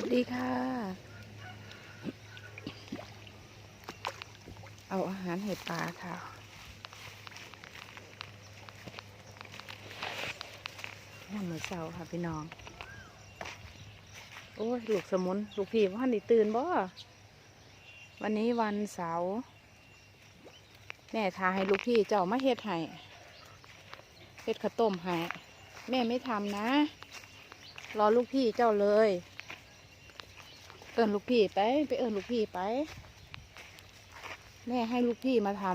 วัสดีค่ะ เอาอาหารให้ปลาค่ะย่ามมือเช้าค่ะพี่น้อง โอ้ยลูกสมุน ลูกพี่ว่านี่ตื่นบ่ วันนี้วันเสาร์แม่ทาให้ลูกพี่เจ้ามาเฮ็ดให้เฮ็ดข้าวต้มให้แม่ไม่ทำนะ รอลูกพี่เจ้าเลย เอิญลูกพี่ไป ไปเอิญลูกพี่ไป แม่ให้ลูกพี่มาทำ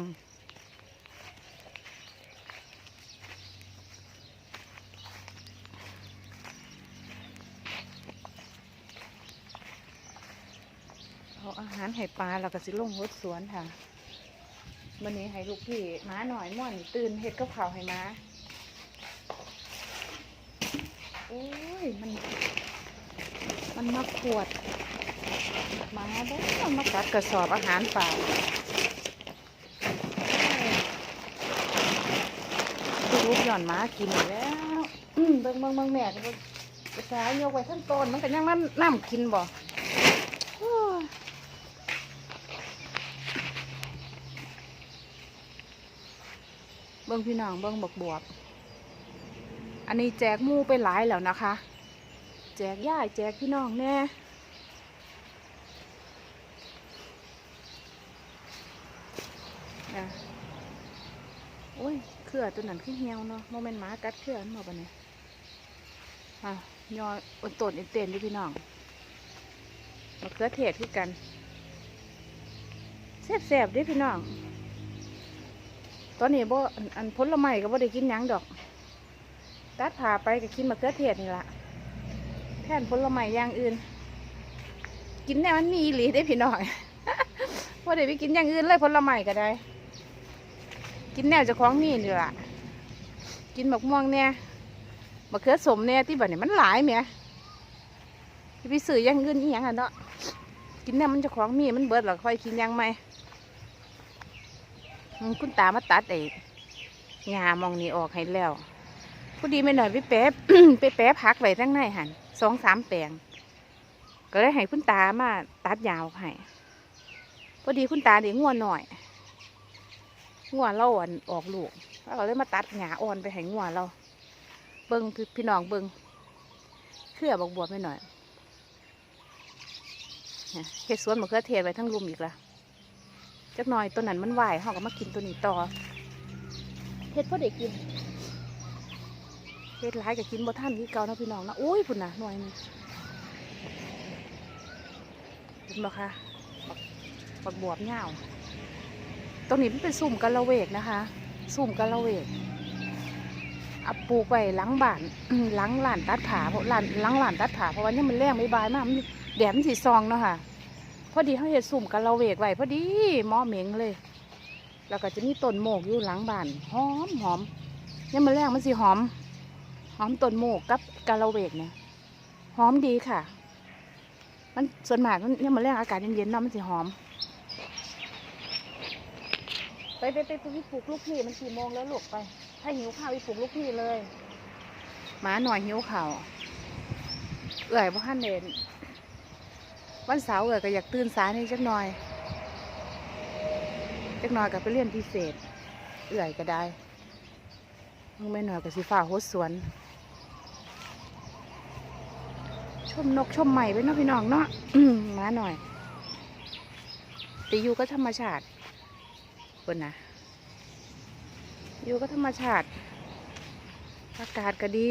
เอาอาหารให้ปลาแล้วก็สิลงรถสวนค่ะวันนี้ให้ลูกพี่ม้าหน่อยม่อนตื่นเฮ็ดกับข้าวให้ม้าโอ้ยมัน มันมาขวด มาได้อมากัดกระสอบอาหารเปล่าดูรูปหย่อนหมากินอยู่แล้วอืมเบิ่งเบิ่งเบิ่งแม่ก็บ่ภาษายกไว้ทั้งต้นมันก็ยังมันน้ำกินบ่เบิ่งพี่น้องเบิ่งบกบวบ อันนี้แจกมูไปหลายแล้วนะคะ แจกย่ายแจกพี่น้องแน่นะโอ้ยเครือตัวนั้นขึ้นเหี่ยวเนาะโมเมนต์หมากัดเครือมันมาปะเนี่ยอะยออนต้นอ็นเตนดิพี่น้องมะเขือเทศคือกันแซ่บๆเดิพี่น้อง ตอนนี้บ่อันอันผลไม้ก็บ่ได้กินหยังดอกตัดผ่าไปก็กินมะเขือเทศนี่ละแทนผลไม้อย่างอื่น กินแน่มันมีอีหลีได้พี่น้อยพอเดี๋ยวไปกินอย่างอื่นเลยผลไม้ก็ได้ กินแนวจะคล้องมีนี่ล่ะกินมะม่วงเนี่ยมะเขือสมเนี่ยที่แบบนี้มันหลายเมียที่ไปซื้อย่างอื่นอีหยังอะเนาะกินแนวมันจะคล้องมีมันเบิดแล้วค่อยกินยังไหมคุณตามาตัดไอ้หญ้ามองนี่ออกให้แล้วพอดีไม่หน่อยไปแป๊บไปแป๊บพักไว้ทั้งในหันสองสามแปลงก็เลยให้คุณตามาตัดยาวให้พอดีคุณตาเด็กงัวนหน่อย งัวเราอ่อนออกลูกแล้วก็เลยมาตัดหญ้าอ่อนไปให้งัวเรา เบิ้งพี่พี่น้องเบิ้งเครือบอกบวบไม่หน่อยเนี่ยเฮ็ดสวนมะเขือเทศไว้ทั้งรุมอีกละจักหน่อยตัวนั้นมันไหวเขาก็มากินตัวนี้ต่อเฮ็ดพ่อเด็กกินเฮ็ดร้ายกับกินบ่ท่านที่เก่านาะพี่น้องนะอุ้ยพุ่นนะหน่วยนึงเห็นบ่คะบักบวบเหย้า ตรงนี้มันเป็นสุ่มกะละเวกนะคะสุ่มกะละเวกเอาปลูกไว้หลังบ้านอื้อหลังหลานตัดผาเพราะหลานหลังหลานตัดผาเพราะว่านี่มันแรงไม่บายมากมันแดดมันสีซองเนาะค่ะพอดีเขาเห็ดสุ่มกะละเวกไว้พอดีหม้อเหม็งเลย แล้วก็จะมีต้นโมกอยู่หลังบ้านหอมหอมนี่มันแรงมันสีหอม หอมต้นโมกกับกาละเวกเนี่ยหอมดีค่ะ มันส่วนมากนี่มันแรงอากาศเย็นๆเนาะมันสิหอม ไปไปไปไปปลูกลูกพี่มันกี่โมงแล้วลูกไป ถ้าหิวข้าวไปปลูกลูกพี่เลยหมาหน่อยหิวข้าวเอื่อยพ่ขั้นเด่นวันเสาร์เอื่อยก็อยากตื่นสายนี่จักหน่อยจักหน่อยก็ไปเรียนพิเศษ เอื่อยก็ได้มึงไม่หน่อยกับสีฟ้าโฮดสวน ชมนกชมใหม่ไปเนาะพี่น้องเนาะมาหน่อยแต่อยู่ก็ธรรมชาติ เพิ่นนะอยู่ก็ธรรมชาติ อากาศก็ดี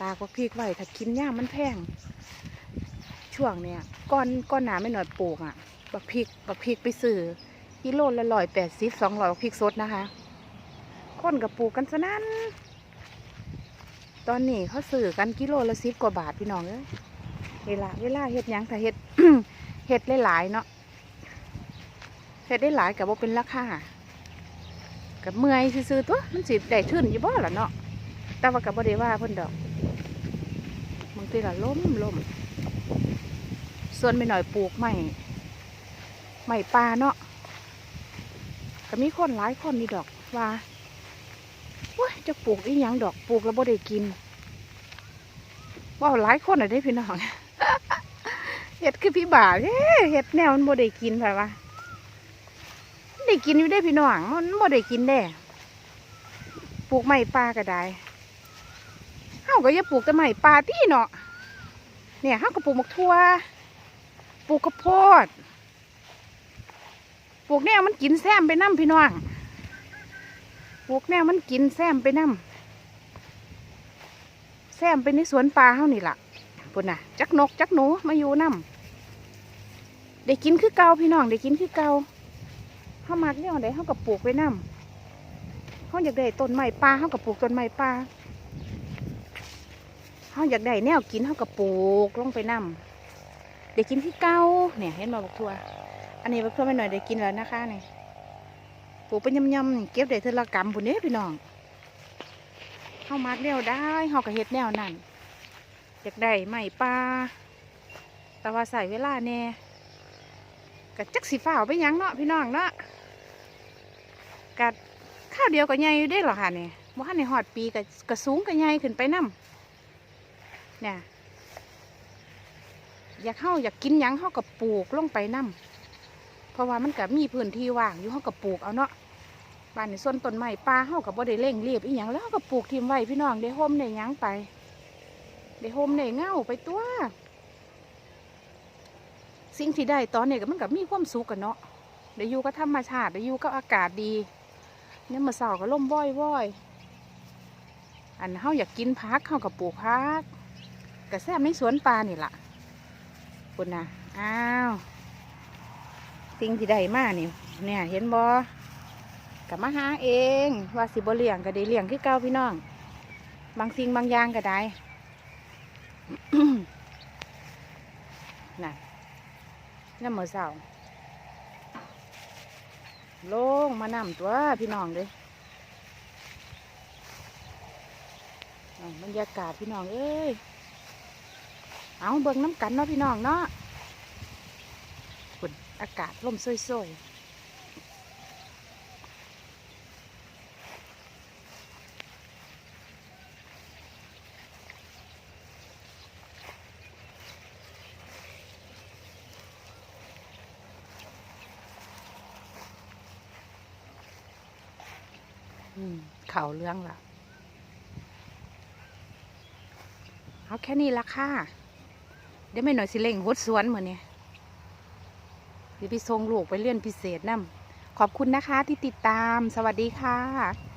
ตากว่าพริกไว้ถ้ากินย่ามมันแพง ช่วงเนี้ยก้อนก้อนหนาไม่หน่อยปลูกอะ บักพริก บักพริกไปซื้อกิโลละร้อยแปดสิบสองร้อยพริกสดนะคะคนกับปลูกกันซะนั้น ตอนนี้เขาซื้อกันกิโลละสิบกว่าบาทพี่น้องเอ้ยเวลาเวลาเฮ็ดยังถ้าเฮ็ดเฮ็ดหลายๆเนาะ เฮ็ดได้หลายกับว่าเป็นราคากับเมื่อยซื้อตัวมันสิได้ทื่นอยู่บ่ล่ะเนาะแต่ว่ากับบ่ได้ว่าเพิ่นดอกบางทีก็ล้มล้มส่วนไม่หน่อยปลูกใหม่ใหม่ปลาเนาะก็มีคนหลายคนนี่ดอกว่าว้ยจะปลูกอีหยังดอกปลูกแล้วบ่ได้กินว่าหลายคนอะได้พี่น้องเห็ดคือพี่บ่าวเอ้เห็ดแนวมันบ่ได้กินแบบว่า ได้กินอยู่ได้พี่น้องมันบ่ได้กินแน่ปลูกไม้ป่าก็ได้เฮาก็อย่าปลูกแต่ไม้ป่าที่เนาะเนี่ยเฮาก็ปลูกมกทั่วปลูกข้าวโพดปลูกแนวมันกินแซมไปน้ำพี่น้องปลูกแนวมันกินแซมไปน้ำแซมไปในสวนปลาเฮานี่ล่ะพุ่นน่ะ จักนกจักหนูมาอยู่น้ำได้กินคือเก่าพี่น้องได้กินคือเก่า เฮามักเนี่ยได้เฮากับปลูกไว้นำเฮาอยากได้ต้นไม้ป่าเฮากับปลูกต้นไม้ป่าเฮาอยากได้แนวกินเฮากับปลูกลงไปนำได้กินคือเก่าเนี่ยเห็นบ่บักทัวอันนี้บักทั่วไม่หน่อยได้กินแล้วนะคะนี่ปลูกเป็นยำๆเก็บได้เทอละกำพุ่นเด้พี่น้องเฮามักแนวได้เฮาก็เฮ็ดแนวนั้นอยากได้ไม้ปลาแต่ว่าใส่เวลาแน่กะจักสีฟ้าไปยังเนาะพี่น้องเนาะ กะข้าวเดียวก็ใหญ่อยู่ได้หรอค่ะเนี่ยว่าในหอดปีกะกะสูงกะใหญ่ขึ้นไปน้ำเนี่ยอยากเข้าอยากกินยังเข้ากับปลูกลงไปน้ำเพราะว่ามันกับมีพื้นที่ว่างอยู่เข้ากับปลูกเอาเนาะบ้านในส่วนต้นไม้ปลาเข้ากับบ่ได้เร่งรีบอีหยังแล้วเขาก็ปลูกทิมไว้พี่น้องได้ห่มได้ยังไปได้โฮมได้เงาไปตัวสิ่งที่ได้ตอนนี้ก็มันกับมีความสุขกันเนาะได้อยู่กับธรรมชาติได้อยู่กับอากาศดี เนี่ยมมื่อเสาก็ล่มว่อยว่อยอันเฮาอยากกินพักเฮากับปลูกพักกระแซมในสวนปลานี่ล่ะคุณนะอ้าวสิ่งที่ได้มานี่เนี่ยเห็นบอกับมาหาเอง ว่าสิบเลี้ยงก็ได้เลี้ยงคือเก่าพี่น้อง บางสิ่งบางอย่างก็ได้น่ะน้ำมือเสา ลงมานำตัวพี่น้องเลยบรรยากาศพี่น้องเอ้ย เอาเบิ่งน้ำกันเนาะพี่น้องเนาะฝุ่นอากาศลมซวยๆ เข่าเรื่องละเอาแค่นี้ละค่ะ เดี๋ยวไม่หน่อยสิเล่งหดสวนเหมือนเนี่ยเดี๋ยวไปทรงลูกไปเรียนพิเศษนั่มขอบคุณนะคะที่ติดตาม สวัสดีค่ะ